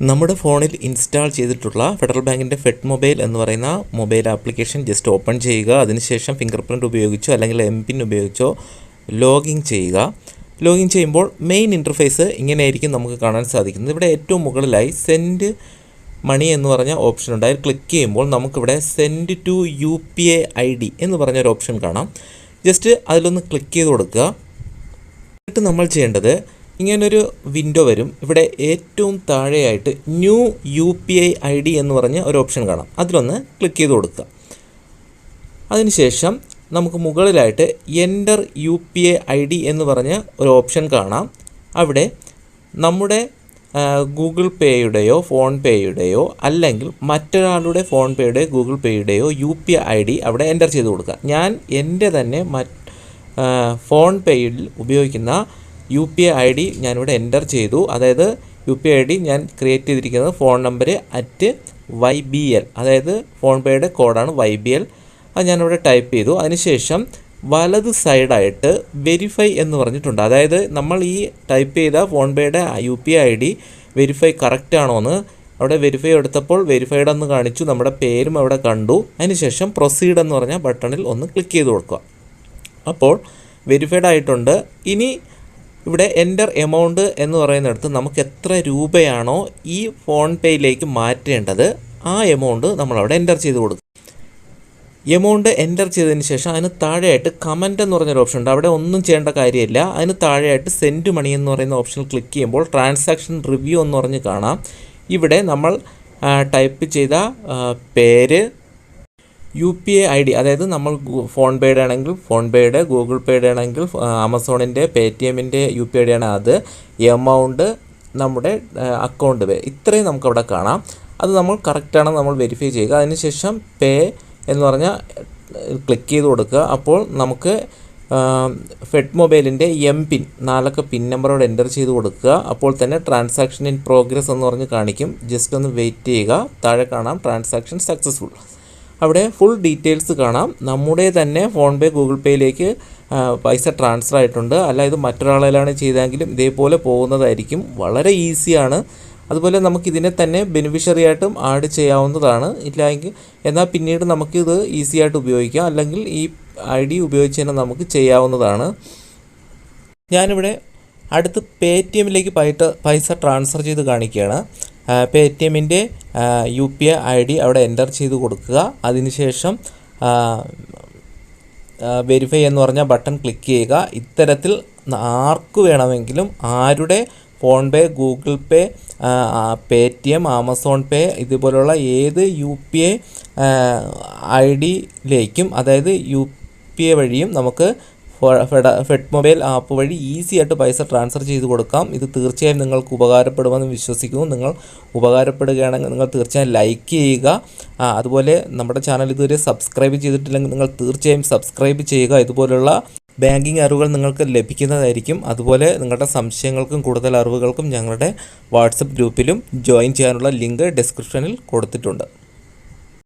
നമ്മുടെ ഫോണിൽ ഇൻസ്റ്റാൾ ചെയ്തിട്ടുള്ള ഫെഡറൽ ബാങ്കിന്റെ ഫെഡ് മൊബൈൽ എന്ന് പറയുന്ന മൊബൈൽ ആപ്ലിക്കേഷൻ ജസ്റ്റ് ഓപ്പൺ ചെയ്യുക അതിനുശേഷം ഫിംഗർ പ്രിന്റ് ഉപയോഗിച്ചോ അല്ലെങ്കിൽ എം പിൻ ഉപയോഗിച്ചോ ലോഗിൻ ചെയ്യുക. ലോഗിൻ ചെയ്യുമ്പോൾ മെയിൻ ഇന്റർഫേസ് ഇങ്ങനെയായിരിക്കും നമുക്ക് കാണാൻ സാധിക്കുന്നത്. ഇവിടെ ഏറ്റവും മുകളിലായി സെൻഡ് മണി എന്ന് പറഞ്ഞ ഓപ്ഷൻ ഉണ്ട്. അതിൽ ക്ലിക്ക് ചെയ്യുമ്പോൾ നമുക്കിവിടെ send to U P A I D എന്ന് പറഞ്ഞൊരു ഓപ്ഷൻ കാണാം. ജസ്റ്റ് അതിലൊന്ന് ക്ലിക്ക് ചെയ്ത് കൊടുക്കുക. എന്നിട്ട് നമ്മൾ ചെയ്യേണ്ടത് ഇങ്ങനൊരു വിൻഡോ വരും. ഇവിടെ ഏറ്റവും താഴെയായിട്ട് new U P I I D എന്ന് പറഞ്ഞ ഒരു ഓപ്ഷൻ കാണാം. അതിലൊന്ന് ക്ലിക്ക് ചെയ്ത് കൊടുക്കുക. അതിനുശേഷം നമുക്ക് മുകളിലായിട്ട് enter U P I I D എന്ന് പറഞ്ഞ ഒരു ഓപ്ഷൻ കാണാം. അവിടെ നമ്മുടെ ഗൂഗിൾ പേയുടെയോ ഫോൺ പേയുടെയോ അല്ലെങ്കിൽ മറ്റൊരാളുടെ ഫോൺ പേയുടെയോ Google പേയുടെയോ U P I I D അവിടെ എന്റർ ചെയ്ത് കൊടുക്കുക. ഞാൻ എന്റെ തന്നെ മറ്റ് ഫോൺ പേയിൽ ഉപയോഗിക്കുന്ന U P I I D ഞാനിവിടെ എന്റർ ചെയ്തു. അതായത് U P I I D ഞാൻ ക്രിയേറ്റ് ചെയ്തിരിക്കുന്നത് phone number at Y B L അതായത് ഫോൺ പേയുടെ കോഡാണ് വൈ ബി എൽ അത് ഞാനിവിടെ ടൈപ്പ് ചെയ്തു. അതിനുശേഷം വലത് സൈഡായിട്ട് വെരിഫൈ എന്ന് പറഞ്ഞിട്ടുണ്ട്. അതായത് നമ്മൾ ഈ ടൈപ്പ് ചെയ്ത phone പേയുടെ U P I I D verify correct ആണോ എന്ന് അവിടെ വെരിഫൈ എടുത്തപ്പോൾ വെരിഫൈഡ് എന്ന് കാണിച്ചു. നമ്മുടെ പേരും അവിടെ കണ്ടു. അതിനുശേഷം പ്രൊസീഡ് എന്ന് പറഞ്ഞ ബട്ടണിൽ ഒന്ന് ക്ലിക്ക് ചെയ്ത് കൊടുക്കുക. അപ്പോൾ വെരിഫൈഡ് ആയിട്ടുണ്ട്. ഇനി ഇവിടെ എന്റർ എമൗണ്ട് എന്ന് പറയുന്നിടത്ത് നമുക്ക് എത്ര രൂപയാണോ ഈ ഫോൺ പേയിലേക്ക് മാറ്റേണ്ടത് ആ എമൗണ്ട് നമ്മളവിടെ എന്റർ ചെയ്ത് കൊടുക്കും. എമൗണ്ട് എന്റർ ചെയ്തതിന് ശേഷം അതിന് താഴെയായിട്ട് കമന്റ് എന്ന് പറഞ്ഞൊരു ഓപ്ഷൻ ഉണ്ട്. അവിടെ ഒന്നും ചെയ്യേണ്ട കാര്യമില്ല. അതിന് താഴെയായിട്ട് സെൻഡ് മണി എന്ന് പറയുന്ന ഓപ്ഷൻ ക്ലിക്ക് ചെയ്യുമ്പോൾ ട്രാൻസാക്ഷൻ റിവ്യൂ എന്ന് പറഞ്ഞ് കാണാം. ഇവിടെ നമ്മൾ ടൈപ്പ് ചെയ്ത പേര് U P I I D അതായത് നമ്മൾ ഫോൺ പേയുടെ ആണെങ്കിൽ ഫോൺ പേയുടെ ഗൂഗിൾ പേയുടെ ആണെങ്കിൽ ആമസോണിന്റെ പേ ടി എമ്മിന്റെ യു പി ഐ ഡി ആണ് അത് എമൗണ്ട് നമ്മുടെ അക്കൗണ്ട് പേ ഇത്രയും നമുക്കവിടെ കാണാം. അത് നമ്മൾ കറക്റ്റാണെന്ന് നമ്മൾ വെരിഫൈ ചെയ്യുക. അതിനുശേഷം പേ എന്ന് പറഞ്ഞാൽ ക്ലിക്ക് ചെയ്ത് കൊടുക്കുക. അപ്പോൾ നമുക്ക് ഫെഡ് മൊബൈലിന്റെ എം പിൻ നാലൊക്കെ പിൻ നമ്പറോട് എന്റർ ചെയ്ത് കൊടുക്കുക. അപ്പോൾ തന്നെ ട്രാൻസാക്ഷൻ ഇൻ പ്രോഗ്രസ് എന്ന് പറഞ്ഞ് കാണിക്കും. ജസ്റ്റ് ഒന്ന് വെയിറ്റ് ചെയ്യുക. താഴെ കാണാം ട്രാൻസാക്ഷൻ സക്സസ്ഫുൾ അവിടെ ഫുൾ ഡീറ്റെയിൽസ് കാണാം. നമ്മുടെ തന്നെ ഫോൺ പേ ഗൂഗിൾ പേയിലേക്ക് പൈസ ട്രാൻസ്ഫർ ആയിട്ടുണ്ട്. അല്ല ഇത് മറ്റൊരാളിലാണ് ചെയ്തെങ്കിലും ഇതേപോലെ പോകുന്നതായിരിക്കും. വളരെ ഈസിയാണ് അതുപോലെ നമുക്കിതിനെ തന്നെ ബെനിഫിഷ്യറി ആയിട്ടും ആഡ് ചെയ്യാവുന്നതാണ്. ഇല്ലെങ്കിൽ എന്നാൽ പിന്നീട് നമുക്കിത് ഈസി ആയിട്ട് ഉപയോഗിക്കാം. അല്ലെങ്കിൽ ഈ ഐ ഡി ഉപയോഗിച്ച് തന്നെ നമുക്ക് ചെയ്യാവുന്നതാണ്. ഞാനിവിടെ അടുത്ത് പേ ടി എമ്മിലേക്ക് പൈസ ട്രാൻസ്ഫർ ചെയ്ത് കാണിക്കുകയാണ്. പേ ടി എമ്മിന്റെ U P I I D അവിടെ എന്റർ ചെയ്ത് കൊടുക്കുക. അതിനുശേഷം വെരിഫൈ എന്ന് പറഞ്ഞ ബട്ടൺ ക്ലിക്ക് ചെയ്യുക. ഇത്തരത്തിൽ ആർക്ക് വേണമെങ്കിലും ആരുടെ phone pay Google pay pay T M Amazon pay ഇതുപോലുള്ള ഏത് യു പി ഐ ഐ ഡിയിലേക്കും അതായത് യു പി ഐ വഴിയും നമുക്ക് ഫെഡ മൊബൈൽ ആപ്പ് വഴി ഈസി ആയിട്ട് പൈസ ട്രാൻസ്ഫർ ചെയ്ത് കൊടുക്കാം. ഇത് തീർച്ചയായും നിങ്ങൾക്ക് ഉപകാരപ്പെടുമെന്ന് വിശ്വസിക്കുന്നു. നിങ്ങൾ ഉപകാരപ്പെടുകയാണെങ്കിൽ നിങ്ങൾ തീർച്ചയായും ലൈക്ക് ചെയ്യുക. അതുപോലെ നമ്മുടെ ചാനൽ ഇതുവരെ സബ്സ്ക്രൈബ് ചെയ്തിട്ടില്ലെങ്കിൽ നിങ്ങൾ തീർച്ചയായും സബ്സ്ക്രൈബ് ചെയ്യുക. ഇതുപോലുള്ള ബാങ്കിങ് അറിവുകൾ നിങ്ങൾക്ക് ലഭിക്കുന്നതായിരിക്കും. അതുപോലെ നിങ്ങളുടെ സംശയങ്ങൾക്കും കൂടുതൽ അറിവുകൾക്കും ഞങ്ങളുടെ വാട്സപ്പ് ഗ്രൂപ്പിലും ജോയിൻ ചെയ്യാനുള്ള ലിങ്ക് ഡിസ്ക്രിപ്ഷനിൽ കൊടുത്തിട്ടുണ്ട്.